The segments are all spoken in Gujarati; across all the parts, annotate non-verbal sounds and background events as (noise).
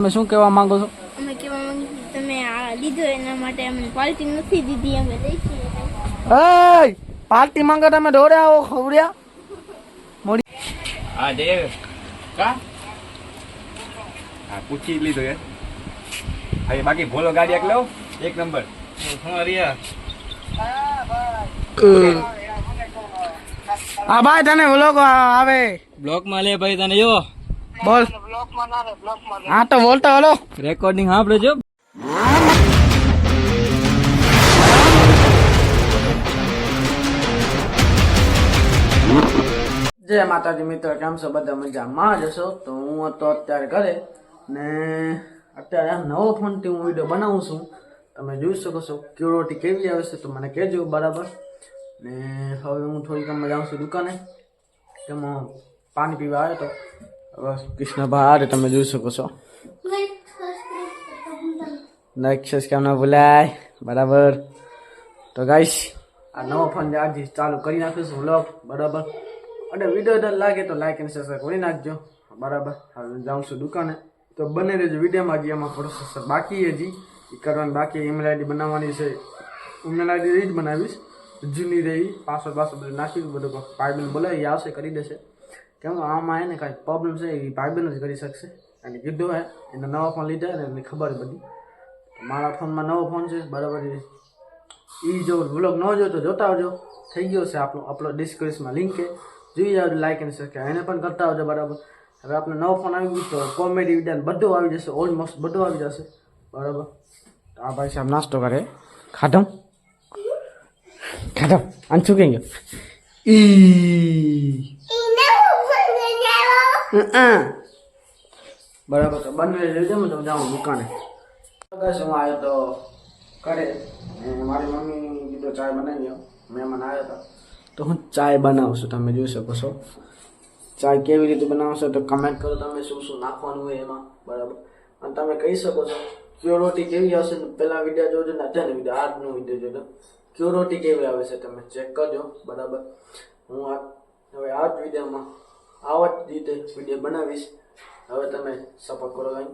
તમે શું કહેવા માંગો છો? અમે કહેવા માંગીએ તમે આ લીધો એના માટે અમને પાર્ટી નથી દીધી અમે લઈશું એય પાર્ટી માંગે તમે દોડે આવો ખવડ્યા. મોડી. આ દેવ કા? આ પૂછી લીધો એ. હવે બાકી ભોલો ગાડી એક લઉં એક નંબર. હા રિયા હા ભાઈ તને વ્લોગ આવે. બ્લોકમાં લે ભાઈ તને જો. બોલ. હા તો બોલતા હલો. રેકોર્ડિંગ સાંભળે જો. જય માતાજી મિત્ર કેમ છો? બધા મજામાં જશો તો હું હતો અત્યારે ઘરે ને અત્યારે નવો ફોનથી હું વીડિયો બનાવું છું. તમે જોઈ શકો છો ક્યુરોટી કેવી આવે છે તો મને કહેજો બરાબર. ને હવે હું થોડીક જાઉં છું દુકાને. તેમાં પાણી પીવા આવ્યો તો હવે કૃષ્ણભાઈ આરે તમે જોઈ શકો છો. લાઈક કેમ ના ભૂલાય. બરાબર. તો ગાઈશ આ નવો ફોન જે આજે ચાલુ કરી નાખીશું વ્લોગ બરાબર. અને વીડિયો જો લાગે તો લાઈક અને સબસ્ક્રાઈબ કરી નાખજો. બરાબર. હવે જાઉં છું દુકાને. તો બને રહેજો વિડીયોમાં, હજી એમાં પ્રોસેસર બાકી હજી. એ કરવાની બાકી ઈમેલ આઈડી બનાવવાની છે. ઈમેલ આઈડી એ જ બનાવીશ. જૂની રહી પાસવર્ડ પાસવર્ડ બધું નાખી, બધું ભાઈબંધ બોલાવી આવશે, કરી દેશે. કેમ કે આમાં એને કાંઈ પ્રોબ્લેમ છે એ ભાઈબંધ જ કરી શકશે. અને કીધું હે, એને નવા ફોન લીધા ને એમને ખબર બધી મારા ફોનમાં નવો ફોન છે, બરાબર એ જો વ્લોગ ન જોયો તો જોતા આવજો. થઈ ગયો છે આપણો અપલોડ ડિસ્ક્રિપ્શનમાં લિંક છે જોઈ આવજો લાઈક અને સબસ્ક્રાઈબ એને પણ કરતા આવજો, બરાબર. હવે આપણે નવો ફોન આવી ગયો તો કોમેડી વીડિયો બધું આવી જશે ઓલમોસ્ટ બધું આવી જશે. બરાબર. આ ભાઈ સાહેબ નાસ્તો કરે. ખાધમ ખાધમ આને શું કહેંगे ઈ. બરાબર તો બંને લીધે હું તમે જાઉં દુકાને. બસ હું આવ્યો તો કરે મારી મમ્મી કીધું ચાય બનાવી દો. મહેમાન આવ્યા હતા. તો હું ચાય બનાવું છું તમે જોઈ શકો છો. ચાય કેવી રીતે બનાવશો તો કમેન્ટ કરો તમે શું શું નાખવાનું હોય એમાં. બરાબર. અને તમે કહી શકો છો ક્યોરોટી કેવી આવશે પહેલા વીડિયો જોજો ને અત્યારે વીડિયો આજનો વીડિયો જોજો. ક્યોરોટી કેવી આવે છે તમે ચેક કરજો. બરાબર. હું આ હવે આ વિડીયોમાં આવા જ રીતે વીડિયો બનાવીશ. હવે તમે સપોર્ટ કરો કંઈક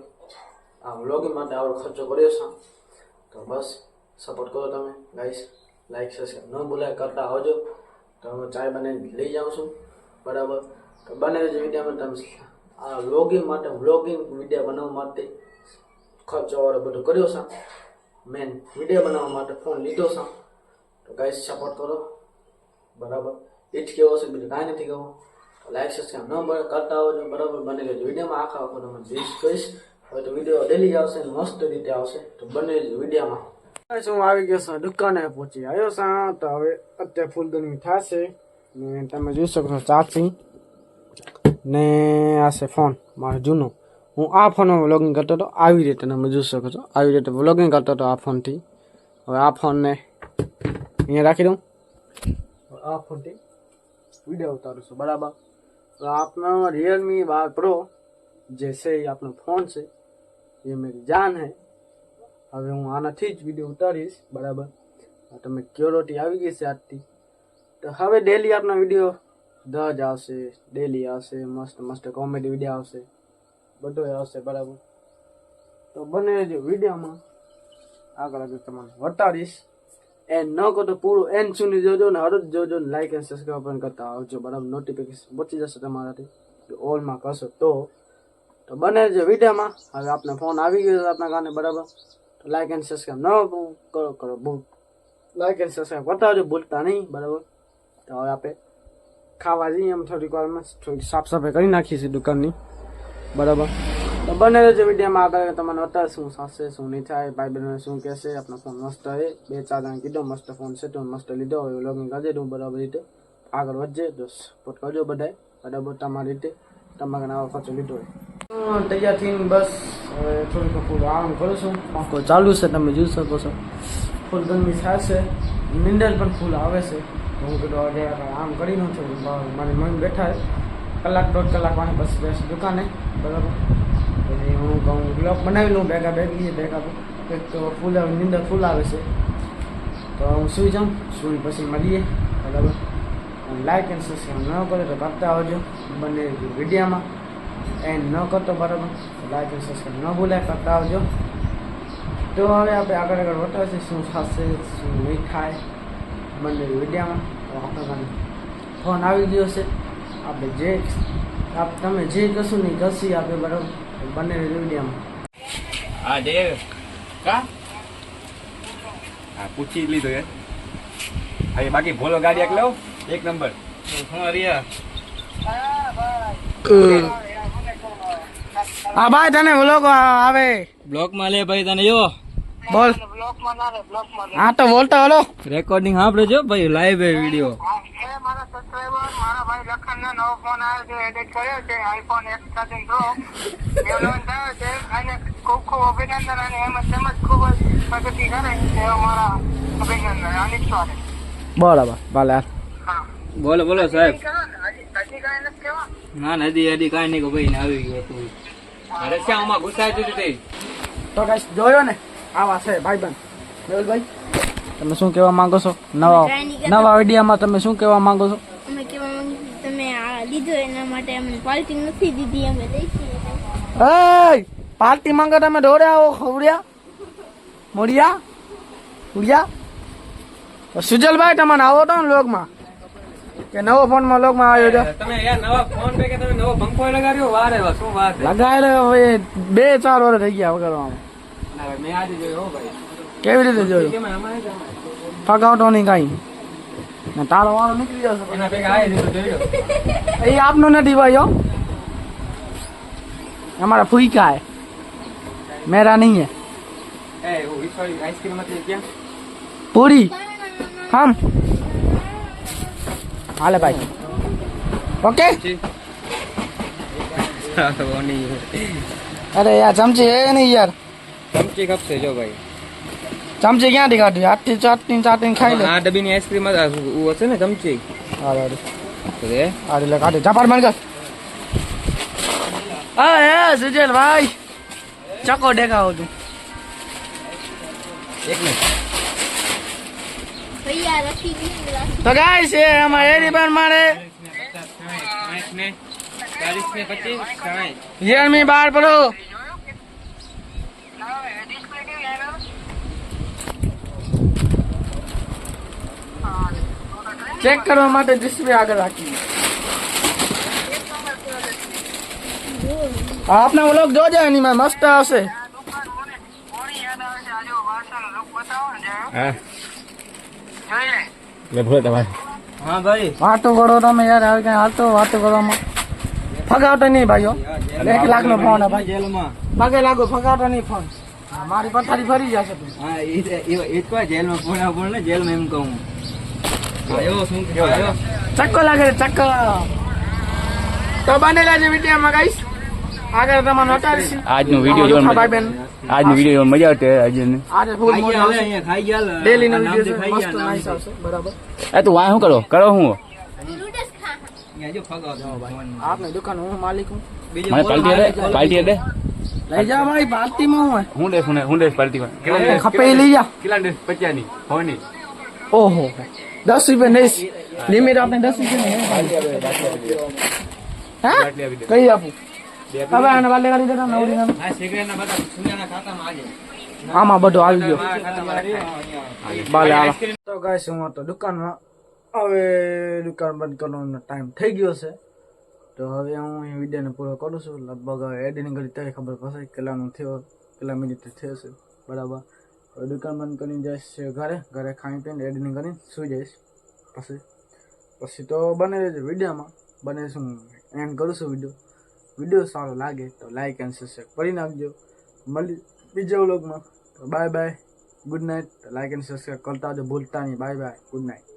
આ વ્લોગિંગ માટે આવડો ખર્ચો કર્યો છે. તો બસ સપોર્ટ કરો તમે. ગાઈસ લાઈક સબસ્ક્રાઈબ ન ભૂલાય, કરતા આવજો. તો હું ચાય બનાવીને લઈ જાઉં છું. બરાબર? તો બને જ વિડીયોમાં તમે આ વ્લોગિંગ માટે વ્લોગિંગ વીડિયો બનાવવા માટે ખર્ચો વાળો બધો કર્યો છે. મેન વીડિયો બનાવવા માટે ફોન લીધો છે. તો ગાઈસ સપોર્ટ કરો. બરાબર? એ જ કેવો છે, બીજું કાંઈ નથી કહેવું. લાઈક સબસ્ક્રાઈબ ન કરતા આવજો બરાબર બને કે વિડીયોમાં આખા આખો તમે જીસ કહીશ. હવે તો વીડિયો ડેલી આવશે મસ્ત રીતે આવશે. તો બને રહેજો વિડીયોમાં. હું આવી ગયો છું દુકાને પહોંચી આવ્યો છું. તો હવે અત્યારે ફૂલ ગરમી થશે. ને તમે જોઈ શકો છો ચાચી. ને આ છે ફોન મારો જૂનો. હું આ ફોનમાં વ્લોગિંગ કરતો હતો. આવી રીતે તમે જોઈ શકો છો. આવી રીતે વ્લોગિંગ કરતો હતો આ ફોનથી. હવે આ ફોનને અહીંયા રાખી દઉં. આ ફોનથી વીડિયો ઉતારું છું. બરાબર? તો રિયલમી બાર પ્રો જે છે એ આપણો ફોન છે, એ મેરી જાન હે. હવે હું આનાથી જ વીડિયો ઉતારીશ, બરાબર? તમે ક્યોરિટી આવી ગઈ છે આજથી. તો હવે ડેલી આપનો વીડિયો દજ આવશે ડેલી આવશે, મસ્ત મસ્ત કોમેડી વીડિયો આવશે. બધો આવશે, બરાબર? તો બને જ વિડીયોમાં આગળ આગળ તમને વટાડીશ એ ન કહો પૂરું એન સુધી જોજો ને હરજ જોજો ને લાઈક એન્ડ સબસ્ક્રાઈબ પણ કરતા આવજો બરાબર નોટિફિકેશન પહોંચી જશે તમારાથી ઓલમાં કરશો તો તો બને છે વિડીયોમાં હવે આપને ફોન આવી ગયો છે આપણા કારણે બરાબર તો લાઈક એન્ડ સબસ્ક્રાઈબ ન કરો કરો બહુ લાઈક એન્ડ સબસ્ક્રાઈબ કરતા આવજો ભૂલતા નહીં બરાબર તો હવે આપણે ખાવા જઈએ એમ થોડીક વારમાં થોડીક સાફ સફાઈ કરી નાખીએ છીએ દુકાનની બરાબર તો બને રહેજો વિડીયોમાં આગળ તમને બતાવે શું થશે, શું નહીં થાય, ભાઈ બહેનો શું કહેશે આપણો ફોન મસ્ત હે બે ચાર જણા કીધો, મસ્ત ફોન છે તો મસ્ત લીધો, હવે લોગિંગ કરજે હું બરાબર રીતે. આગળ વધજે તો સપોર્ટ કરજો બધાય, બરાબર તમારી રીતે. તમારે આવો ખર્ચો લીધો હોય. તૈયાર થઈને બસ, હવે થોડીક ફૂલ આરામ કરું છું પંખો ચાલુ છે, તમે જોઈ શકો છો. ફૂલ ગરમી થાય છે નિંદર પણ ફૂલ આવે છે. તો હું કીધું આજે આપણે આમ કરી નાખું છું મારી મમ્મી બેઠા છે. કલાક દોઢ કલાક વાંહે બસ બેસ દુકાને, બરાબર. પછી હું કહું બ્લોક બનાવી લઉં ભેગા ભેગી ભેગા એક તો ફૂલ, નિંદર ફૂલ આવે છે. તો હું સુઈ જાઉં સુઈ પછી મળીએ, બરાબર? લાઈક એન્ડ સબસ્ક્રાઈબ ન કરે તો કરતા આવજો બંને વિડીયામાં. એન્ડ ન કરતો, બરાબર? લાઈક એન્ડ સબસ્ક્રાઈબ ન ભૂલાય કરતા આવજો. તો હવે આપણે આગળ આગળ બતાવશે શું થશે, શું નહીં થાય બંને વિડીયામાં. તો ફોન આવી ગયો છે. આપણે જે, આપ તમે જે કશું નહીં કરશી આપણે બરાબર બંને હા કા? હા પૂછી લીધું એ. હવે બાકી ભોલો ગાડી એક લઉં એક નંબર. હું રિયા હા ભાઈ તને વ્લોગ આવે. બ્લોકમાં લે ભાઈ તને જો. બોલ. હા તો બોલતો હલો. રેકોર્ડિંગ આપણે જો ભાઈ લાઈવ હે વિડિયો મારા મારા ભાઈ લખનનો નવો ફોન આવ્યો છે એડિટ કર્યો છે આઈફોન એક્સ થર્ટીન પ્રો એ થયો છે અને ખૂબ ખૂબ અભિનંદન અને એમ જ તેમજ ખૂબ જ પ્રગતિ કરે એવા મારા અભિનંદન. અનિક સ્વાગત. બરાબર ભલે હા. બોલો બોલો સાહેબ. હજી હજી કાંઈ નથી કહેવા? ના નદી હજી કાંઈ નહીં કે ભાઈ ને આવી ગયો તું અરે શ્યામમાં ઘુસાઈ દીધી હતી? તો કઈ જોયો ને? આવા છે ભાઈ બંધ મેહુલભાઈ તમે શું કહેવા માંગો છો? નવા નવા વિડીયામાં તમે શું કહેવા માંગો છો અમે કહેવા માંગીએ છીએ, તમે એના માટે અમને પાર્ટી નથી દીધી અમે લઈ પાર્ટી માંગો તમે દોડે આવો ખવડ્યા. મોડિયા ઉડિયા સુજલભાઈ તમને આવો તો ને લોગમાં કે નવો ફોનમાં લોગમાં આવ્યો છે તમે યાર નવા ફોન પે કે તમે નવો પંખો લગાડ્યો? વારે વા શું વાત છે? લગાવેલો હવે બે ચાર વર્ષ થઈ ગયા વગરવામાં મેં. આજે જોયો ભાઈ. કેવી રીતે જોયું? ફગાવતો નહીં કાંઈ. ને તારો વાળો નીકળી જશે એના ભેગા આવી દીધું જોઈ લો એ આપનો નથી ભાઈ હો हमारा फुईका है मेरा नहीं है એ હું ઈશ્વરી આઈસ્ક્રીમ હતી ક્યાં पूरी हम हाले भाई ओके (laughs) अरे यार चमची है नहीं यार ચમચી ખપશે જો ભાઈ ચમચી ક્યાં દેખાતી આટલી ચાર ચાટની ખાઈ લે. આ ડબ્બીની આઈસ્ક્રીમ ઓ હશે ને ચમચી. હારે હારે. તો રે. હારે લે કાઢે. ચાપાડ માર કર. આ હે સુજેલ ભાઈ ચકો દેખાવ તું. એક મિનિટ. તો ગાઈસ એ અમારે એરી પણ મારે ને 40 બાર પડો ચેક કરવા માટે ડિસ્પ્લે આગળ રાખી. આપના વ્લોગ જોજો એની માં મસ્ત આવશે. આવે. હા ભાઈ. વાતો કરો તમે યાર આવી કઈ હાલતો વાતો કરવામાં. ફગાવતો નહીં ભાઈઓ. એક લાખ નો ફોન હે ભાઈ. જેલમાં. પગે લાગો ફગાવતો નહીં ફોન. મારી પથારી ફરી જશે હા એ કહે જેલમાં ફોન આપો ને જેલમાં એમ કહું આયો શું આયો ચક્કો લાગે છે, ચક્કો તો બનેલા છે વિડીયોમાં ગાઈસ આગળ તમને બતાવીશું આજનો વીડિયો જોવાનું ભાઈ બેન આજનો વીડિયો મજા આવશે આજે આજે ફૂલ ખાઈ મોજ ગયા આવશે અહીંયા ખાઈ ગયા ડેલી નો નામથી વીડિયો ખાઈ મસ્ત ગયા, નાઈસ નામથી. આવશે બરાબર એ તું વાય શું કરો કરો હું નૂડલ્સ ખા અહીંયા જો ફગાવો ફોનમાં. આપની દુકાન હું માલિક હું બીજું મને બોલો, પાર્ટી દે મારે પાર્ટી દે લઈ જા ભાઈ પાર્ટીમાં હું હું દે હું હું દે પાર્ટી હે ખપે ઈ લઈ જા કેટલા દે પચાની હોની ઓહો દસ રૂપિયા નહીં. લિમિટ આપણે દસ રૂપિયા હા? કઈ આપું. હવે આને વાલે કરી દેતા નવરી નામ આમાં બધું આવી ગયો. બાલે આઈસ્ક્રીમ તો ગાઈસ, હું તો દુકાનમાં. હવે દુકાન બંધ કરવાનો ટાઈમ થઈ ગયો છે. તો હવે હું અહીં વિડીયોને પૂરો કરું છું. લગભગ એડિટિંગ કરી ત્યારે ખબર પડશે કેટલાનું થયો, કેટલા મિનિટ થયો છે. બરાબર. દુકાન બંધ કરીને જઈશ ઘરે ઘરે ખાઈ પીને એડિટિંગ કરીને સુઈ જઈશ. પછી પછી તો બને રહેજો વિડીયોમાં. બને શું એન્ડ કરું છું વીડિયો વીડિયો સારો લાગે તો લાઈક એન્ડ સબસ્ક્રાઈબ કરી નાખજો. મળી બીજા વ્લોગમાં તો bye bye good night like and subscribe કરતા આવજો ભૂલતા નહીં. By bye good night